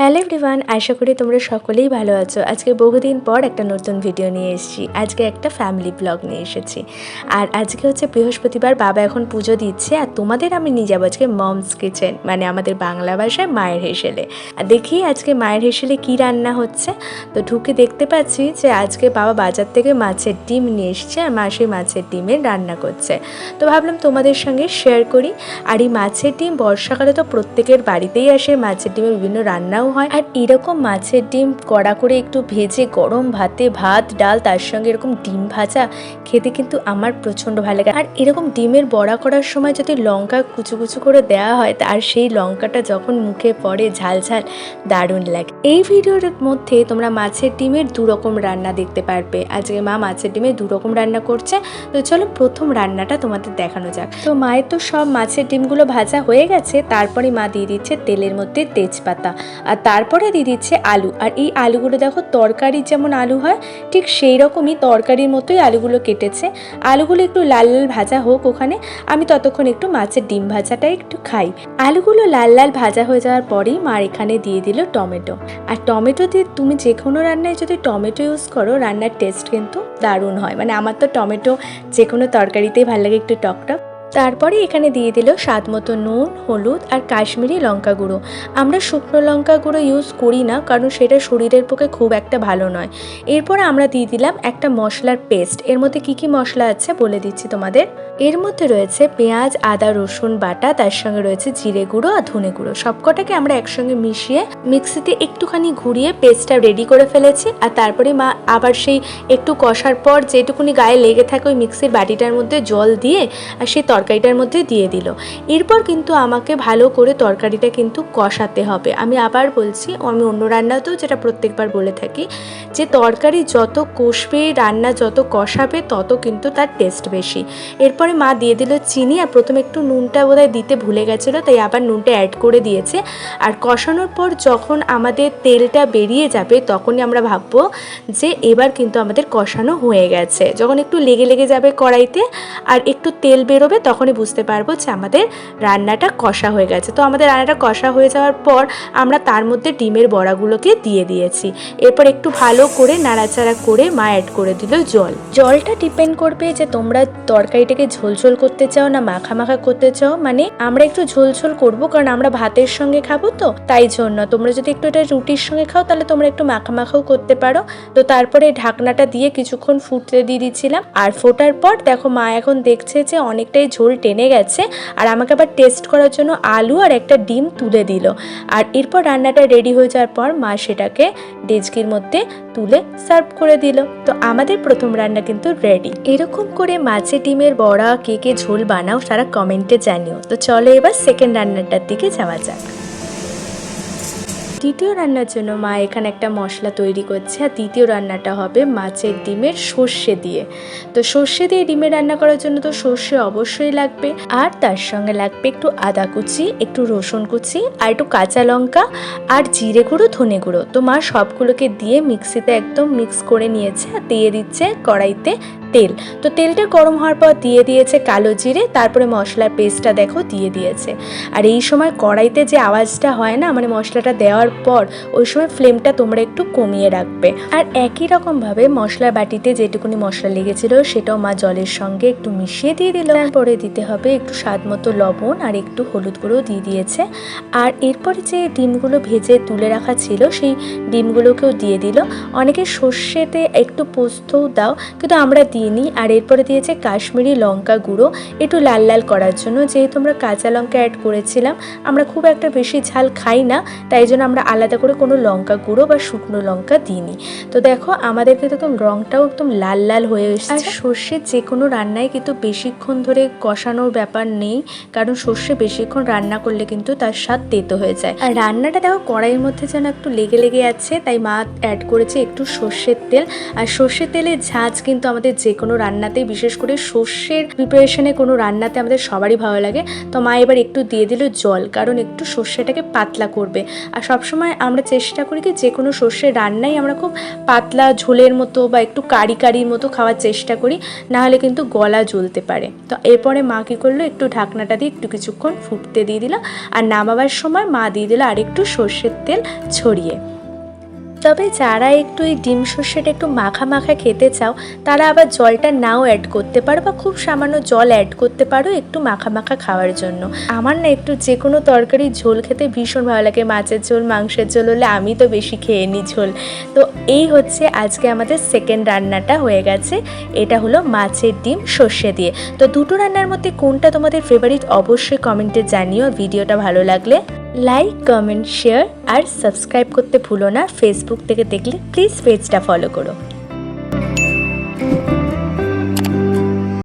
Hello everyone, আশা করি তোমরা সকলেই ভালো আছো। আজকে বহুদিন পর একটা নতুন ভিডিও নিয়ে এসেছি। আজকে একটা ফ্যামিলি ব্লগ নিয়ে এসেছি। আর আজকে হচ্ছে বৃহস্পতিবার, বাবা এখন পুজো দিচ্ছে আর তোমাদের আমি নিয়ে যাব আজকে মমস কিচেন মানে আমাদের বাংলা ভাষায় মায়ের হেসেলে। আর দেখি আজকে মায়ের হেসেলে কি রান্না হচ্ছে। তো ঢুকে দেখতে পাচ্ছি যে আজকে বাবা বাজার থেকে মাছের ডিম নিয়ে এসছে আর মা সেই মাছের ডিমের রান্না করছে। তো ভাবলাম তোমাদের সঙ্গে শেয়ার করি। আর এই মাছের ডিম বর্ষাকালে তো প্রত্যেকের বাড়িতেই আসে। মাছের ডিমে বিভিন্ন রান্নাও হয়। আর এরকম মাছের ডিম কড়া করে একটু ভেজে গরম ভাতে ভাত, ডাল, তার সঙ্গে এরকম ডিম ভাজা খেতে কিন্তু আমার প্রচণ্ড ভালো লাগে। আর এরকম ডিমের বড়া করার সময় যদি লঙ্কা কুচু কুচু করে দেওয়া হয় আর সেই লঙ্কাটা যখন মুখে পড়ে, ঝাল ঝাল দারুণ লাগে। এই ভিডিওর মধ্যে তোমরা মাছের ডিমের দু রকম রান্না দেখতে পারবে। আজকে মা মাছের ডিমের দু রকম রান্না করছে। তো চলো প্রথম রান্নাটা তোমাদের দেখানো যাক। তো মায়ের তো সব মাছের ডিমগুলো ভাজা হয়ে গেছে। তারপরে মা দিয়ে দিচ্ছে তেলের মধ্যে তেজপাতা। আর তারপরে দিয়ে দিচ্ছে আলু। আর এই আলুগুলো দেখো, তরকারির যেমন আলু হয়, ঠিক সেই রকমই তরকারির মতোই আলুগুলো কেটেছে। আলুগুলো একটু লাল লাল ভাজা হোক ওখানে, আমি ততক্ষণ একটু মাছের ডিম ভাজাটা একটু খাই। আলুগুলো লাল লাল ভাজা হয়ে যাওয়ার পরেই মার এখানে দিয়ে দিল টমেটো। আর টমেটো দিয়ে তুমি যে কোনো রান্নায় যদি টমেটো ইউজ করো, রান্নার টেস্ট কিন্তু দারুণ হয়। মানে আমার তো টমেটো যে কোনো তরকারিতেই ভালো লাগে একটু টকটক তারপরে এখানে দিয়ে দিল স্বাদ মতো নুন, হলুদ আর কাশ্মীরি লঙ্কা গুঁড়ো। আমরা শুকনো লঙ্কা গুঁড়ো ইউজ করি না, কারণ সেটা শরীরের পক্ষে খুব একটা ভালো নয়। এরপরে আমরা দিয়ে দিলাম একটা মশলার পেস্ট এর মধ্যে কি কি মশলা আছে বলে দিচ্ছি তোমাদের? এর মধ্যে রয়েছে পেঁয়াজ, আদা, রসুন, বাটা, তার সঙ্গে রয়েছে জিরে গুঁড়ো আর ধনে গুঁড়ো। সবকটাকে আমরা একসঙ্গে মিশিয়ে মিক্সিতে একটুখানি ঘুরিয়ে পেস্টটা রেডি করে ফেলেছি। আর তারপরে মা আবার সেই একটু কষার পর যেটুকুনি গায়ে লেগে থাকে ওই মিক্সির বাটিটার মধ্যে জল দিয়ে, আর সেই তরকারিটার মধ্যে দিয়ে দিল। এরপর কিন্তু আমাকে ভালো করে তরকারিটা কিন্তু কষাতে হবে। আমি আবার বলছি, আমি অন্য রান্নাতেও যেটা প্রত্যেকবার বলে থাকি, যে তরকারি যত কষবে, রান্না যত কষাবে, তত কিন্তু তার টেস্ট বেশি। এরপরে মা দিয়ে দিল চিনি, আর প্রথমে একটু নুনটা বোধহয় দিতে ভুলে গেছিল, তাই আবার নুনটা অ্যাড করে দিয়েছে। আর কষানোর পর যখন আমাদের তেলটা বেরিয়ে যাবে, তখনই আমরা ভাববো যে এবার কিন্তু আমাদের কষানো হয়ে গেছে। যখন একটু লেগে লেগে যাবে কড়াইতে, আর একটু তেল বেরোবে তখনই বুঝতে পারব যে আমাদের রান্নাটা কষা হয়ে গেছে। তো আমাদের রান্নাটা কষা হয়ে যাওয়ার পর আমরা তার মধ্যে ডিমের বড়াগুলোকে দিয়ে দিয়েছি। এরপর একটু ভালো করে নাড়াচাড়া করে মা অ্যাড করে দিল জল। জলটা ডিপেন্ড করবে যে তোমরা তরকারিটাকে ঝোলঝোল করতে চাও না মাখা মাখা করতে চাও। মানে আমরা একটু ঝোলঝোল করব কারণ আমরা ভাতের সঙ্গে খাব তো, তাই জন্য। তোমরা যদি একটু এটা রুটির সঙ্গে খাও তাহলে তোমরা একটু মাখা মাখাও করতে পারো। তো তারপরে ঢাকনাটা দিয়ে কিছুক্ষণ ফুটতে দিয়ে দিচ্ছিলাম। আর ফোটার পর দেখো মা এখন দেখছে যে অনেকটাই ঝোল টেনে গেছে আর আমাকে আবার টেস্ট করার জন্য আলু আর একটা ডিম তুলে দিল। আর এরপর রান্নাটা রেডি হয়ে যাওয়ার পর মা সেটাকে ডেজকির মধ্যে তুলে সার্ভ করে দিল। তো আমাদের প্রথম রান্না কিন্তু রেডি এরকম করে মাছে ডিমের বড়া, কে কে ঝোল বানাও, সারা কমেন্টে জানিও। তো চলো এবার সেকেন্ড রান্নাটার দিকে যাওয়া যাক। দ্বিতীয় রান্নার জন্য মা এখানে একটা মশলা তৈরি করছে, আর দ্বিতীয় রান্নাটা হবে মাছের ডিমের সর্ষে দিয়ে। তো সর্ষে দিয়ে ডিমের রান্না করার জন্য তো সর্ষে অবশ্যই লাগবে, আর তার সঙ্গে লাগবে একটু আদা কুচি, একটু রসুন কুচি, আর একটু কাঁচা লঙ্কা, আর জিরে গুঁড়ো, ধনে গুঁড়ো। তো মা সবগুলোকে দিয়ে মিক্সিতে একদম মিক্স করে নিয়েছে, আর দিয়ে দিচ্ছে কড়াইতে তেল। তো তেলটা গরম হওয়ার পর দিয়ে দিয়েছে কালো জিরে, তারপরে মশলার পেস্টটা দেখো দিয়ে দিয়েছে। আর এই সময় কড়াইতে যে আওয়াজটা হয় না মানে মশলাটা দেওয়ার পর, ওই সময় ফ্লেমটা তোমরা একটু কমিয়ে রাখবে। আর একই রকমভাবে মশলার বাটিতে যেটুকুনি মশলা লেগেছিল, সেটাও মা জলের সঙ্গে একটু মিশিয়ে দিয়ে দিল। তারপরে দিতে হবে একটু স্বাদ মতো লবণ আর একটু হলুদ গুঁড়ো দিয়ে দিয়েছে। আর এরপরে যে ডিমগুলো ভেজে তুলে রাখা ছিল, সেই ডিমগুলোকেও দিয়ে দিল। অনেকে সর্ষেতে একটু পোস্তও দাও, কিন্তু আমরা দিইনি আর এরপরে দিয়েছে কাশ্মীরি লঙ্কা গুঁড়ো। একটু লাল লাল করার জন্য, যেহেতু আমরা কাঁচা লঙ্কা অ্যাড করেছিলাম, আমরা খুব একটা বেশি ঝাল খাই না, তাই জন্য আমরা আলাদা করে কোনো লঙ্কা গুঁড়ো বা শুকনো লঙ্কা দিইনি। তো দেখো, আমাদের কিন্তু একদম রঙটাও একদম লাল লাল হয়ে এসেছে। আর সর্ষের যে কোনো রান্নায় কিন্তু বেশিক্ষণ ধরে কষানোর ব্যাপার নেই, কারণ সর্ষে বেশিক্ষণ রান্না করলে কিন্তু তার স্বাদ তেতো হয়ে যায়। আর রান্নাটা দেখো, কড়াইয়ের মধ্যে যেন একটু লেগে লেগে আছে, তাই মা অ্যাড করেছে একটু সর্ষের তেল। আর সর্ষের তেলের ঝাঁজ কিন্তু আমাদের যে যে কোনো রান্নাতেই, বিশেষ করে সর্ষের প্রিপারেশনে কোনো রান্নাতে আমাদের সবারই ভালো লাগে। তো মা এবার একটু দিয়ে দিল জল, কারণ একটু সর্ষেটাকে পাতলা করবে। আর সবসময় আমরা চেষ্টা করি কি যে কোনো সর্ষের রান্নাই আমরা খুব পাতলা ঝোলের মতো বা একটু কারি কারির মতো খাওয়ার চেষ্টা করি নাহলে কিন্তু গলা জ্বলতে পারে। তো এরপরে মা কী করল, একটু ঢাকনাটা দিয়ে একটু কিছুক্ষণ ফুটতে দিয়ে দিল। আর নামাবার সময় মা দিয়ে দিল আর একটু সর্ষের তেল ছড়িয়ে। তবে যারা একটু এই ডিম সর্ষেটা একটু মাখা মাখা খেতে চাও, তারা আবার জলটা নাও অ্যাড করতে পারো বা খুব সামান্য জল অ্যাড করতে পারো একটু মাখা মাখা খাওয়ার জন্য। আমার না একটু যে কোনো তরকারি ঝোল খেতে ভীষণ ভালো লাগে, মাছের ঝোল, মাংসের ঝোল হলে আমি তো বেশি খেয়ে নিই ঝোল। তো এই হচ্ছে আজকে আমাদের সেকেন্ড রান্নাটা হয়ে গেছে, এটা হলো মাছের ডিম সর্ষে দিয়ে। তো দুটো রান্নার মধ্যে কোনটা তোমাদের ফেভারিট অবশ্যই কমেন্টে জানিও, ভিডিওটা ভালো লাগলে। লাইক কমেন্ট শেয়ার আর সাবস্ক্রাইব করতে ভুলো না। ফেসবুক থেকে দেখলে প্লিজ পেজটা ফলো করো।